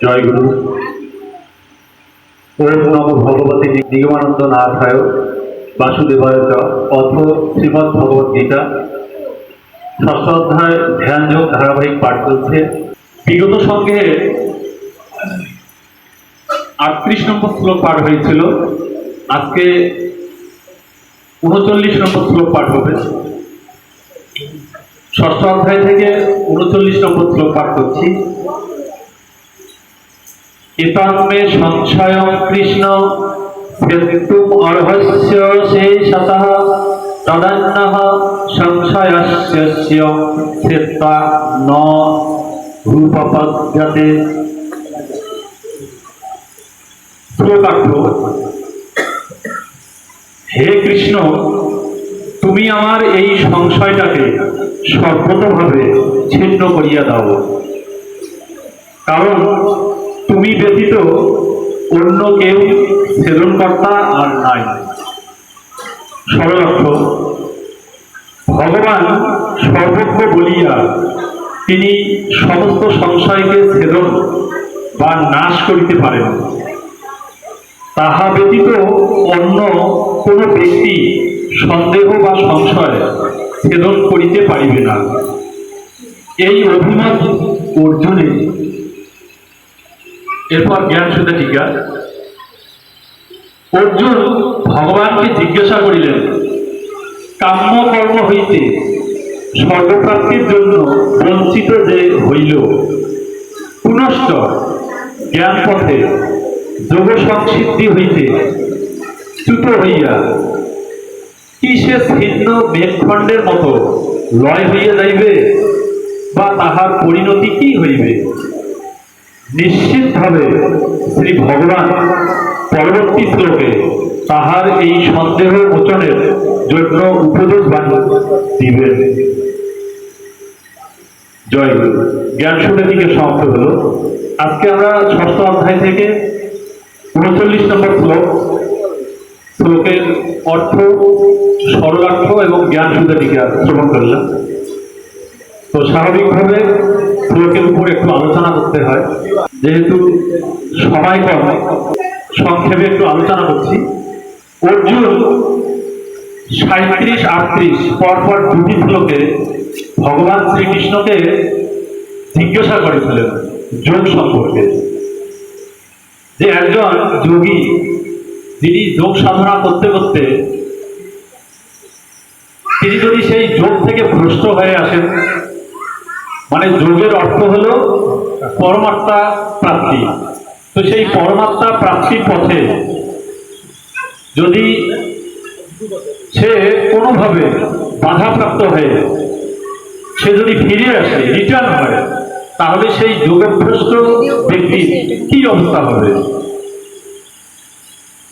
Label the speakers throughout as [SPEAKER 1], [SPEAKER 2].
[SPEAKER 1] জয় গুরু। নম ভগবতী নিগমানন্দ নাথায় বাসুদেবায় অথ শ্রীমৎ ভগবত গীতা। ষষ্ঠ অধ্যায় ধ্যানযোগ ধারাবাহিক পাঠ চলছে। বিগত সঙ্গে আটত্রিশ নম্বর শ্লোক পাঠ হয়েছিল। আজকে উনচল্লিশ নম্বর শ্লোক পাঠ হবে। ষষ্ঠ অধ্যায় থেকে উনচল্লিশ নম্বর শ্লোক পাঠ করছি। এতন্মে সংশয়ং কৃষ্ণ সেতুম অর্হস্য শেষতঃ তদন্নঃ সংশয়স্য সেত্তা ন রূপপদ্যতে। হে কৃষ্ণ, তুমি আমার এই সংশয়টাকে সর্বতভাবে ছিন্ন করিয়া দাও। কারণ তুমি ব্যতীত অন্য কেউ ছেদনকর্তা আর নাই। সরলার্থ ভগবান সর্বজ্ঞ বলিয়া তিনি সমস্ত সংশয়কে ছেদন বা নাশ করিতে পারেন। তাহা ব্যতীত অন্য কোনো ব্যক্তি সন্দেহ বা সংশয় ছেদন করিতে পারিবে না। এই অভিমত অর্জুনের এরপর জ্ঞান সুদে টিকা অর্জুন ভগবানকে জিজ্ঞাসা করিলেন, কাম্য কর্ম হইতে স্বর্গপ্রাপ্তির জন্য বঞ্চিত যে হইল, পুনশ্চ জ্ঞান পথে যোগ সংসিদ্ধি হইতে চ্যুত হইয়া কি সে ছিন্ন মেঘখণ্ডের মতো লয় হইয়া যাইবে বা তাহার পরিণতি কি হইবে? নিশ্চিতভাবে শ্রী ভগবান পরবর্তী শ্লোকে তাহার এই সন্দেহ মোচনের জন্য উপদেশ বাণী দিবেন। জয়। জ্ঞান শুনে দিকে সমাপ্ত হলো। আজকে আমরা ষষ্ঠ অধ্যায় থেকে উনচল্লিশ নম্বর শ্লোক শ্লোকের অর্থ, সরলার্থ এবং জ্ঞান সুদে দিকে শ্রবণ করলাম। তো স্বাভাবিকভাবে শ্লোকের উপর একটু আলোচনা করতে হয়। যেহেতু সময় কম সংক্ষেপে একটু আলোচনা করছি। অর্জুন সাঁত্রিশ আটত্রিশ, পরপর দুটি শ্লোকে ভগবান শ্রীকৃষ্ণকে জিজ্ঞাসা করেছিলেন যোগ সম্পর্কে। যে একজন যোগী, যিনি যোগ সাধনা করতে করতে তিনি যদি সেই যোগ থেকে ভ্রষ্ট হয়ে আসেন মানে যোগের অর্থ হলো পরমাত্মা প্রাপ্তি। তো সেই পরমাত্মা প্রাপ্তির পথে যদি সে কোনোভাবে বাধাপ্রাপ্ত হয়ে সে যদি ফিরে আসে রিটার্ন হয়, তাহলে সেই যোগভ্রষ্ট ব্যক্তির কি অবস্থা হবে?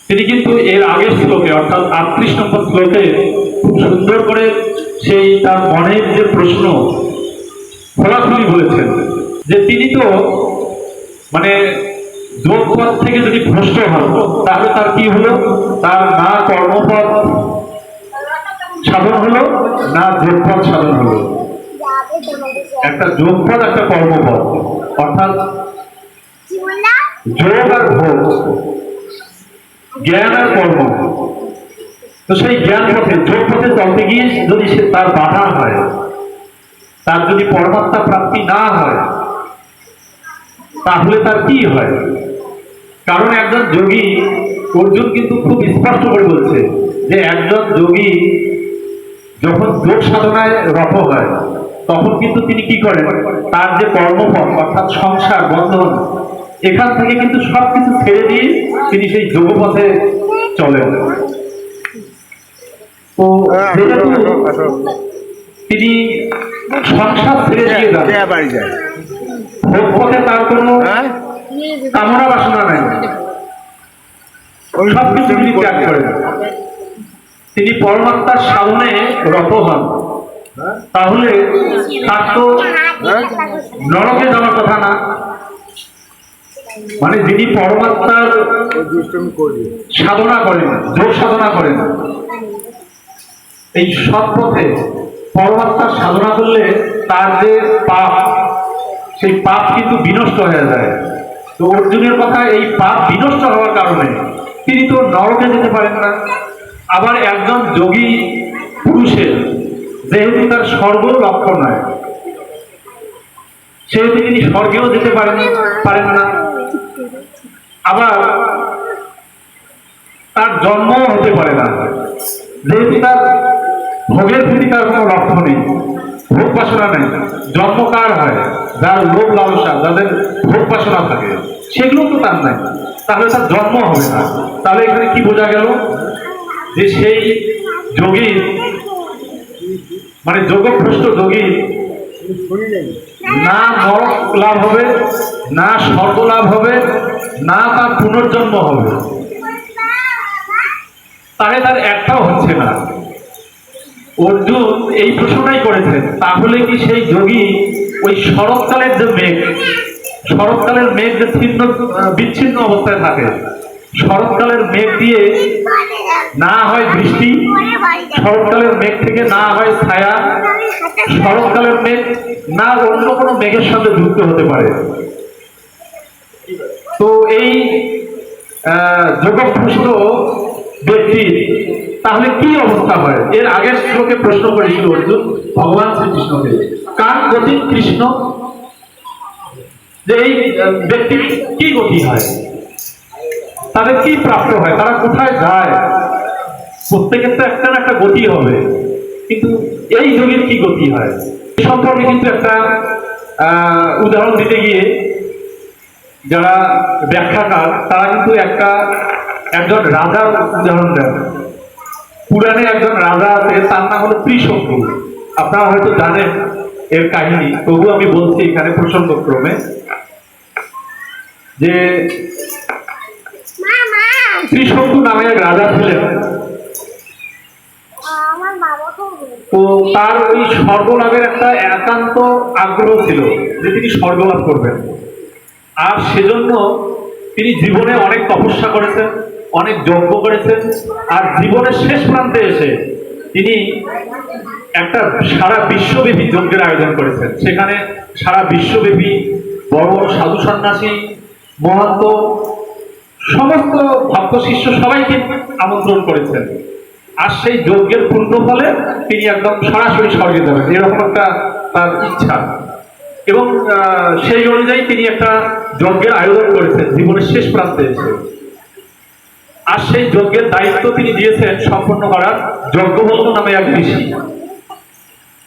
[SPEAKER 1] তিনি কিন্তু এর আগের শ্লোকে, অর্থাৎ আটত্রিশ নম্বর শ্লোকে খুব সুন্দর করে সেই তার মনের যে প্রশ্ন খোলাখুলি বলেছেন যে তিনি তো মানে যোগপথ থেকে যদি ভ্রষ্ট হন, তাহলে তার কি হলো? তার না কর্মপথ সাধন হলো, না যোগপথ সাধন হলো। একটা যোগপথ একটা কর্মপথ। অর্থাৎ যোগ আর ভোগ, জ্ঞান আর কর্ম। তো সেই জ্ঞান পথে যোগ পথে চলতে গিয়ে যদি সে তার বাধা হয় তার যদি পরমাত্মা প্রাপ্তি না হয় তাহলে তার কি হয়? কারণ একজন যোগী অর্জুন কিন্তু খুব স্পষ্ট করে বলছে যে একজন যোগী যখন যোগ সাধনায় রত হয় তখন কিন্তু তিনি কি করেন? তার যে কর্মপথ অর্থাৎ সংসার বন্ধন এখান থেকে কিন্তু সব কিছু ছেড়ে দিয়ে তিনি সেই যোগপথে চলেন। তো যেহেতু তিনি সংসার ছেড়ে দিয়ে যান
[SPEAKER 2] বাড়ি যায়।
[SPEAKER 1] তার কোনো
[SPEAKER 2] হ্যাঁ?
[SPEAKER 1] কামনা বাসনা নাই।
[SPEAKER 2] ওই
[SPEAKER 1] সবকিছু তিনি ত্যাগ করেন তিনি পরমাত্মার সামনে রত হন। তাহলে তার তো নরকে যাওয়ার কথা না। মানে যিনি পরমাত্মার সাধনা করেন যোগ সাধনা করেন এই সৎ পথে পরমাত্মার সাধনা করলে তার যে পাপ, সেই পাপ কিন্তু বিনষ্ট হয়ে যায়। তো অর্জুনের কথা এই পাপ বিনষ্ট হওয়ার কারণে তিনি তো নরকে যেতে পারেন না। আবার একজন যোগী পুরুষের, যেহেতু তার স্বর্গ লক্ষ্য নয়, সেহেতু তিনি স্বর্গেও যেতে পারেন পারেন না। আবার তার জন্মও হতে পারে না। যেহেতু তার ভোগের প্রতি তার কোনো লক্ষ্য নেই। ভোগ বাসনা নেই। জন্ম কার হয়? যার লোভ লালসা, যাদের ভোগ বাসনা থাকে, সেগুলো তো তার নাই। তাহলে তার জন্ম হবে না। তাহলে এখানে কি বোঝা গেল? যে সেই যোগী মানে যোগভ্রষ্ট যোগী, না নরক লাভ হবে, না স্বর্গ লাভ হবে, না তার পুনর্জন্ম হবে। তাহলে তার একটাও হচ্ছে না। অর্জুন এই প্রশ্নটাই করেছেন তাহলে কি সেই যোগী ওই শরৎকালের যে মেঘ, শরৎকালের মেঘ যে ছিন্ন, বিচ্ছিন্ন অবস্থায় থাকে, শরৎকালের মেঘ দিয়ে না হয় বৃষ্টি, শরৎকালের মেঘ থেকে না হয় ছায়া, শরৎকালের মেঘ না অন্য কোনো মেঘের সাথে যুক্ত হতে পারে। তো এই যোগভ্রষ্ট ব্যক্তির তাহলে কি অবস্থা হয়? এর আগের শ্লোকে প্রশ্ন করেছিল অর্জুন। ভগবান শ্রীকৃষ্ণকে। কার গতি? কৃষ্ণ। যে এই ব্যক্তির কি গতি হয়? তাদের কি প্রাপ্ত হয়? তারা কোথায় যায়? প্রত্যেকের তো একটা না একটা গতি হবে। কিন্তু এই যুগের কি গতি হয়? এ সম্পর্কে কিন্তু একটা আহ, উদাহরণ দিতে গিয়ে যারা ব্যাখ্যাকার তারা কিন্তু একটা একজন রাজার উদাহরণ দেন। পুরাণে একজন রাজা আছে, তার নাম হলো ত্রিশঙ্কু আপনারা হয়তো জানেন এর কাহিনী তবু আমি বলছি এখানে প্রসঙ্গক্রমে, যে ত্রিশঙ্কু নামে এক রাজা ছিলেন। তো তার ওই স্বর্গলাভের একটা একান্ত আগ্রহ ছিল, যে তিনি স্বর্গলাভ করবেন। আর সেজন্য তিনি জীবনে অনেক তপস্যা করেছেন। অনেক যজ্ঞ করেছেন আর জীবনের শেষ প্রান্তে এসে তিনি একটা সারা বিশ্বব্যাপী যজ্ঞের আয়োজন করেছেন। সেখানে সারা বিশ্বব্যাপী বড় বড় সাধু সন্ন্যাসী মহাত্ম সমস্ত ভক্ত শিষ্য সবাইকে আমন্ত্রণ করেছেন। আর সেই যজ্ঞের পূর্ণ ফলে তিনি একদম সরাসরি স্বর্গে যাবেন। এরকম একটা তার ইচ্ছা। এবং সেই অনুযায়ী তিনি একটা যজ্ঞের আয়োজন করেছেন জীবনের শেষ প্রান্তে এসে। আর সেই যজ্ঞের দায়িত্ব তিনি দিয়েছেন সম্পন্ন করার যজ্ঞবল্ল নামে এক ঋষি।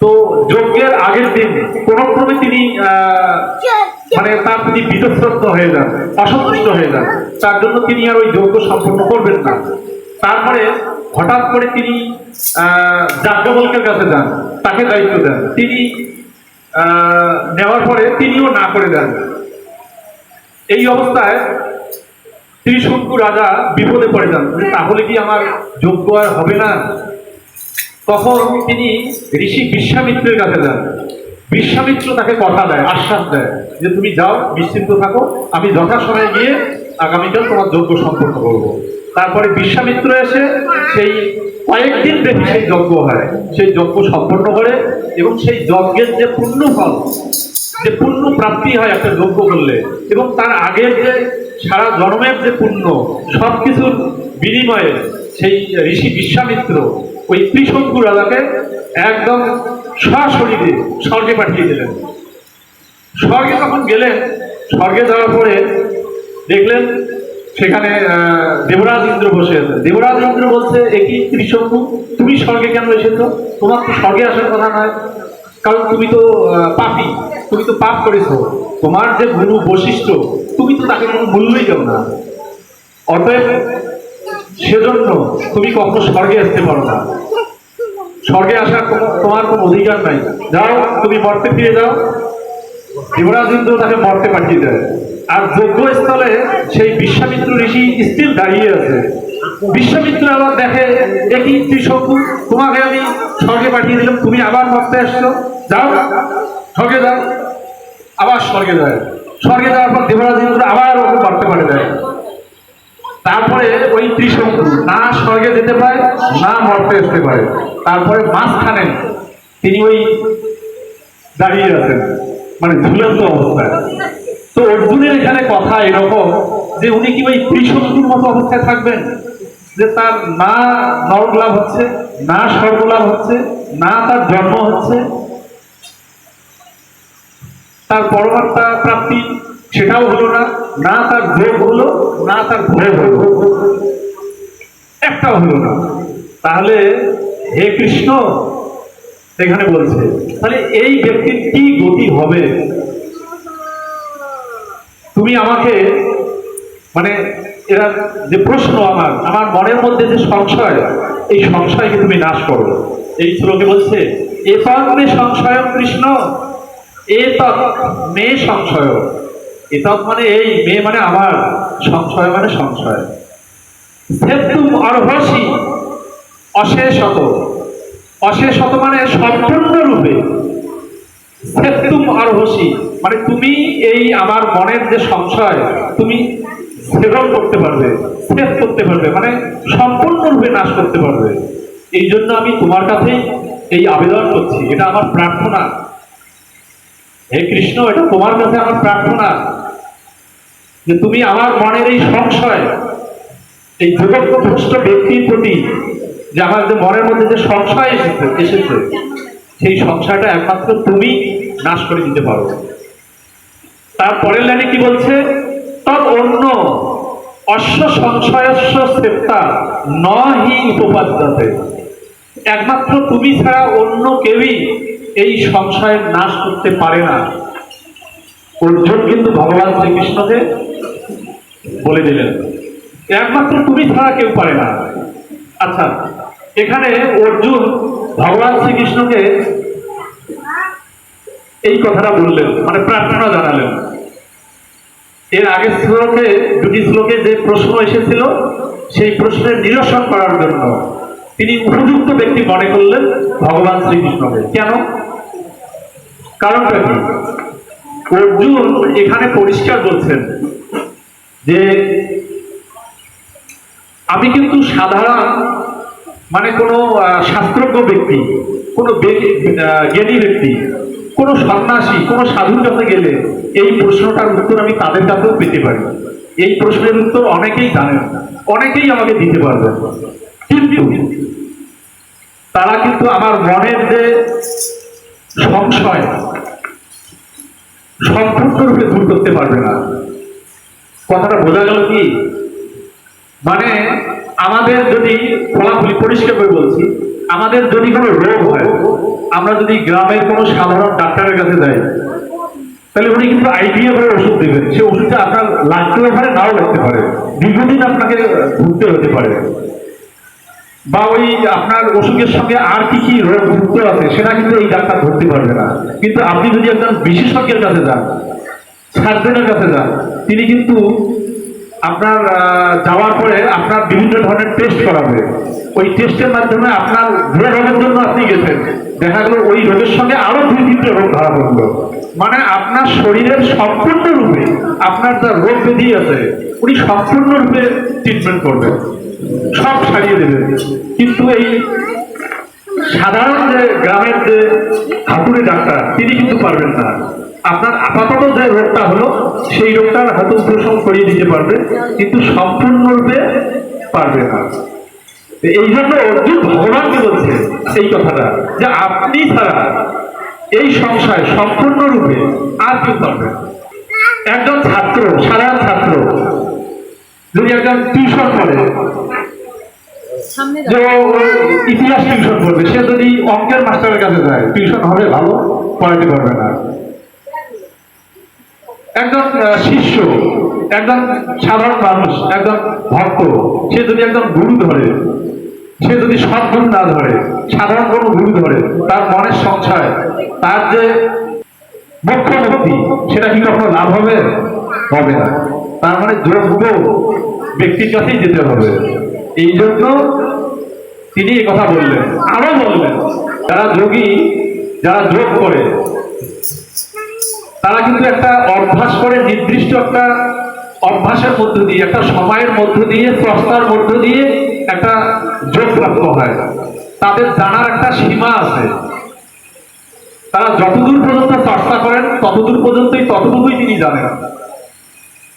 [SPEAKER 1] তো যজ্ঞের আগের দিন কোন ক্রমে তিনি মানে তার তিনি বিতস্রস্ত হয়ে যান, অসন্তুষ্ট হয়ে যান। তার জন্য তিনি আর ওই যজ্ঞ সম্পন্ন করবেন না। তারপরে হঠাৎ করে তিনি যাজ্ঞবল্কের কাছে যান, তাকে দায়িত্ব দেন। তিনি নেওয়ার পরে তিনিও না করে দেন এই অবস্থায় ত্রিশঙ্কু রাজা বিপদে পড়ে যান। তাহলে কি আমার যোগ্য আর হবে না? তখন তিনি ঋষি বিশ্বামিত্রের কাছে যান। বিশ্বামিত্র তাকে কথা দেয়, আশ্বাস দেয় যে, তুমি যাও, নিশ্চিন্ত থাকো, আমি যথাসময়ে গিয়ে আগামীকাল তোমার যজ্ঞ সম্পন্ন করব। তারপরে বিশ্বামিত্র এসে সেই কয়েকদিন ব্যাপী সেই যজ্ঞ হয়। সেই যজ্ঞ সম্পন্ন করে এবং সেই যজ্ঞের যে পুণ্য ফল যে পুণ্য প্রাপ্তি হয় একটা যজ্ঞ করলে এবং তার আগের যে সারা জন্মের যে পুণ্য সব কিছুর বিনিময়ে সেই ঋষি বিশ্বামিত্র ওই ত্রিশঙ্কু রাজাকে একদম সশরীরে স্বর্গে পাঠিয়ে দিলেন। স্বর্গে যখন গেলেন, স্বর্গে যাওয়ার পরে দেখলেন সেখানে দেবরাজ ইন্দ্র বসে দেবরাজ ইন্দ্র বলছে একই ত্রিশঙ্কু? তুমি স্বর্গে কেন এসেছ? তোমার তো স্বর্গে আসার কথা নয়। কারণ তুমি তো পাপী, তুমি তো পাপ করেছ। তোমার যে গুরু বৈশিষ্ট্য, তুমি তো তাকে কোনো মূল্যই দাও না। অতএব সেজন্য তুমি কখনো স্বর্গে আসতে পারো না। স্বর্গে আসার তোমার কোনো অধিকার নাই। যাও, তুমি মর্তে ফিরে যাও। যুবরাজ ইন্দ্র তাকে মর্তে পাঠিয়ে দেয়। আর যজ্ঞস্থলে সেই বিশ্বামিত্র ঋষি স্থির দাঁড়িয়ে আছে। বিশ্বামিত্র আবার দেখে, দেখি তুই ত্রিশঙ্কু তোমাকে আমি স্বর্গে পাঠিয়ে দিলাম, তুমি আবার মর্তে আসছো। যাও, স্বর্গে যাও। আবার স্বর্গে যায়। স্বর্গে যাওয়ার পর দেবরাজ ইন্দ্র আবার ওকে মর্তে পাঠিয়ে দেয়। তারপরে ওই ত্রিশঙ্কু না স্বর্গে যেতে পারে, না মর্তে আসতে পারে। তারপরে মাঝখানে তিনি ওই দাঁড়িয়ে আছেন মানে ঝুলন্ত অবস্থায়। তো অর্জুনের এখানে কথা এরকম যে উনি কি ওই ত্রিশঙ্কুর মতো অবস্থায় থাকবেন? যে তার না নরক লাভ হচ্ছে, না স্বর্গ লাভ হচ্ছে, না তার জন্ম হচ্ছে, তার পরমাত্মা প্রাপ্তি সেটাও হলো না না তার ভোগ হলো, না তার ভোগ হলো। একটাও হলো না। তাহলে হে কৃষ্ণ, এখানে বলছে, তাহলে এই ব্যক্তির কি গতি হবে? তুমি আমাকে মানে এরা যে প্রশ্ন আমার আমার মনের মধ্যে যে সংশয়, এই সংশয়কে তুমি নাশ করো। এই শ্লোকে বলছে এ মে সংশয় কৃষ্ণ এ মে সংশয়। এতৎ মানে এই, মে মানে আমার, সংশয় মানে সংশয়। সেতুম অর্হসি অশেষত। অশেষত মানে সম্পূর্ণ রূপে। সেতুম অর্হসি মানে তুমি এই আমার মনের যে সংশয়, তুমি সেবন করতে পারবে শেষ করতে পারবে মানে সম্পূর্ণরূপে নাশ করতে পারবে। এই জন্য আমি তোমার কাছেই এই আবেদন করছি, এটা আমার প্রার্থনা। হে কৃষ্ণ, এটা তোমার কাছে আমার প্রার্থনা যে তুমি আমার মনের এই সংশয়, এই জগৎভ্রষ্ট ব্যক্তির প্রতি যে আমার যে মনের মধ্যে যে সংশয় এসেছে এসেছে, সেই সংশয়টা একমাত্র তুমি নাশ করে দিতে পারো। তারপরের লাইনে কি বলছে? তদ অন্য অশ্ব সংশয়স্য সেপ্তা ন হি উপপাদ্যতে। একমাত্র তুমি ছাড়া অন্য কেউই এই সংশয়ের নাশ করতে পারে না। অর্জুন কিন্তু ভগবান শ্রীকৃষ্ণকে বলে দিলেন, একমাত্র তুমি ছাড়া কেউ পারে না। আচ্ছা এখানে অর্জুন ভগবান শ্রীকৃষ্ণকে এই কথাটা বললেন মানে প্রার্থনা জানালেন। এর আগের শ্লোকে, দুটি শ্লোকে যে প্রশ্ন এসেছিল, সেই প্রশ্নের নিরসন করার জন্য তিনি উপযুক্ত ব্যক্তি মনে করলেন ভগবান শ্রীকৃষ্ণকে। কেন? কারণটা কি? অর্জুন এখানে পরিষ্কার বলছেন যে, আমি কিন্তু সাধারণ মানে কোনো শাস্ত্রজ্ঞ ব্যক্তি, কোনো জ্ঞানী ব্যক্তি কোনো সন্ন্যাসী, কোনো সাধুর কাছে গেলে এই প্রশ্নটার উত্তর আমি তাদের কাছেও পেতে পারি। এই প্রশ্নের উত্তর অনেকেই জানেন অনেকেই আমাকে দিতে পারবেন কিন্তু তারা কিন্তু আমার মনের যে সংশয়, সম্পূর্ণরূপে দূর করতে পারবে না। কথাটা বোঝা গেল কি? মানে আমাদের যদি খোলাখুলি পরিষ্কার করে বলছি আমাদের যদি কোনো রোগ হয়, আমরা যদি গ্রামের কোনো সাধারণ ডাক্তারের কাছে যাই, তাহলে উনি কিন্তু আইডিয়া করে ওষুধ দেবেন। সে ওষুধটা আপনার লাগতেও পারে, নাও লাগতে পারে। দীর্ঘদিন আপনাকে ভুগতে হতে পারে। বা ওই আপনার অসুখের সঙ্গে আর কি কি রোগ যুক্ত আছে, সেটা কিন্তু এই ডাক্তার ধরতে পারবে না। কিন্তু আপনি যদি একজন বিশেষজ্ঞের কাছে যান, সার্জনের কাছে যান, তিনি কিন্তু আপনার যাওয়ার পরে আপনার বিভিন্ন ধরনের টেস্ট করাবে ওই টেস্টের মাধ্যমে আপনার যে রোগের জন্য আপনি গেছেন। দেখা গেল ওই রোগের সঙ্গে আরও দুই তিনটে রোগ ধরা পড়ল। মানে আপনার শরীরের সম্পূর্ণ রূপে আপনার যা রোগ ব্যাধি আছে, উনি সম্পূর্ণ রূপে ট্রিটমেন্ট করবেন। সব সারিয়ে দেবেন। কিন্তু এই সাধারণ যে গ্রামের যে হাতুড়ে ডাক্তার, তিনি কিন্তু পারবেন না। আপনার আপাতত যে রোগটা হলো সেই রোগটার হাত উপশম করিয়ে দিতে পারবে কিন্তু সম্পূর্ণরূপে পারবে না। এই জন্য অর্জুন ভগবানকে বলছে এই কথাটা যে আপনি ছাড়া এই সংসার সম্পূর্ণরূপে আর কেউ পারবে একজন ছাত্র সাধারণ ছাত্র যদি একজন টিউশন করে যে ইতিহাস টিউশন করবে সে যদি অঙ্কের মাস্টারের কাছে যায় টিউশন হবে ভালো পড়াতে পারবে না। একজন শিষ্য, একজন সাধারণ মানুষ, একজন ভক্ত, সে যদি একজন গুরু ধরে, সে যদি সৎ গুরু না ধরে, সাধারণ কোনো গুরু ধরে, তার মনের সংশয় তার যে মুখ্য মুক্তি, সেটা কি কখনো লাভ হবে? হবে না। তার মানে যোগ্য ব্যক্তির কাছেই যেতে হবে। এই জন্য তিনি কথা বললেন। আরও বললেন, যারা যোগী, যারা যোগ করে তারা কিন্তু একটা অভ্যাস করে, নির্দিষ্ট একটা অভ্যাসের মধ্য দিয়ে, একটা সময়ের মধ্য দিয়ে, প্রস্তার মধ্য দিয়ে একটা যোগ প্রাপ্ত হয়। তাদের জানার একটা সীমা আছে। তারা যতদূর পর্যন্ত চর্চা করেন, ততদূর পর্যন্তই, ততটুকুই তিনি জানেন।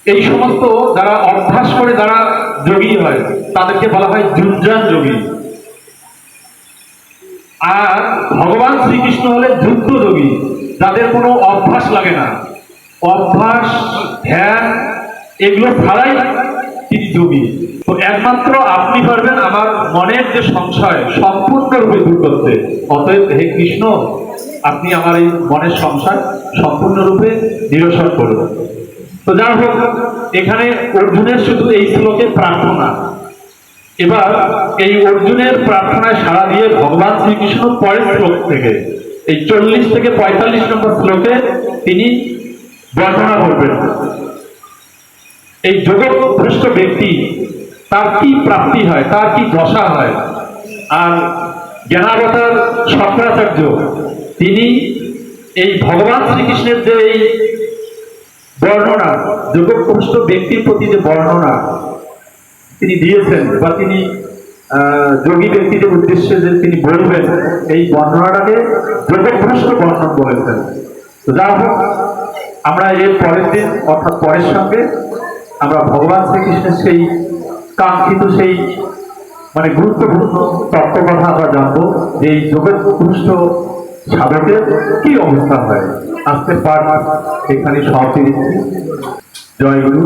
[SPEAKER 1] এই সমস্ত যারা অভ্যাস করে যারা যোগী হয়, তাদেরকে বলা হয় যুঞ্জান যোগী। আর ভগবান শ্রীকৃষ্ণ হলে যুদ্ধ যোগী। যাদের কোনো অভ্যাস লাগে না। অভ্যাস, ধ্যান, এগুলো ছাড়াই তিনি যোগী। তো একমাত্র আপনি পারবেন আমার মনের যে সংশয়, সম্পূর্ণরূপে দূর করতে। অতএব হে কৃষ্ণ, আপনি আমার এই মনের সংশয় সম্পূর্ণরূপে নিরসন করবেন তো যাই হোক, এখানে অর্জুনের শুধু এই শ্লোকে প্রার্থনা। এবার এই অর্জুনের প্রার্থনায় সাড়া দিয়ে ভগবান শ্রীকৃষ্ণ পরের শ্লোক থেকে এই চল্লিশ থেকে পঁয়তাল্লিশ নম্বর শ্লোকে তিনি বর্ণনা করবেন। এই যোগভ্রষ্ট ব্যক্তি, তার কি প্রাপ্তি হয়, তার কি দশা হয়? আর জ্ঞানাবতার শঙ্করাচার্য তিনি এই ভগবান শ্রীকৃষ্ণের যে এই বর্ণনা যোগভ্রষ্ট ব্যক্তির প্রতি যে বর্ণনা তিনি দিয়েছেন বা তিনি যোগী ব্যক্তিদের উদ্দেশ্যে যে তিনি বলবেন, এই বর্ণনাটাকে যোগভ্রষ্ট বর্ণন বলেছেন যা হোক, আমরা এর পরের দিন, অর্থাৎ পরের সঙ্গে, আমরা ভগবান শ্রীকৃষ্ণের সেই কাঙ্ক্ষিত, সেই মানে গুরুত্বপূর্ণ তত্ত্ব কথা আমরা জানব যে এই যোগভ্রষ্ট সাধকের কি অবস্থা হয়। আজকের পাঠ এখানে সমাপ্তি দিচ্ছি। জয় গুরু।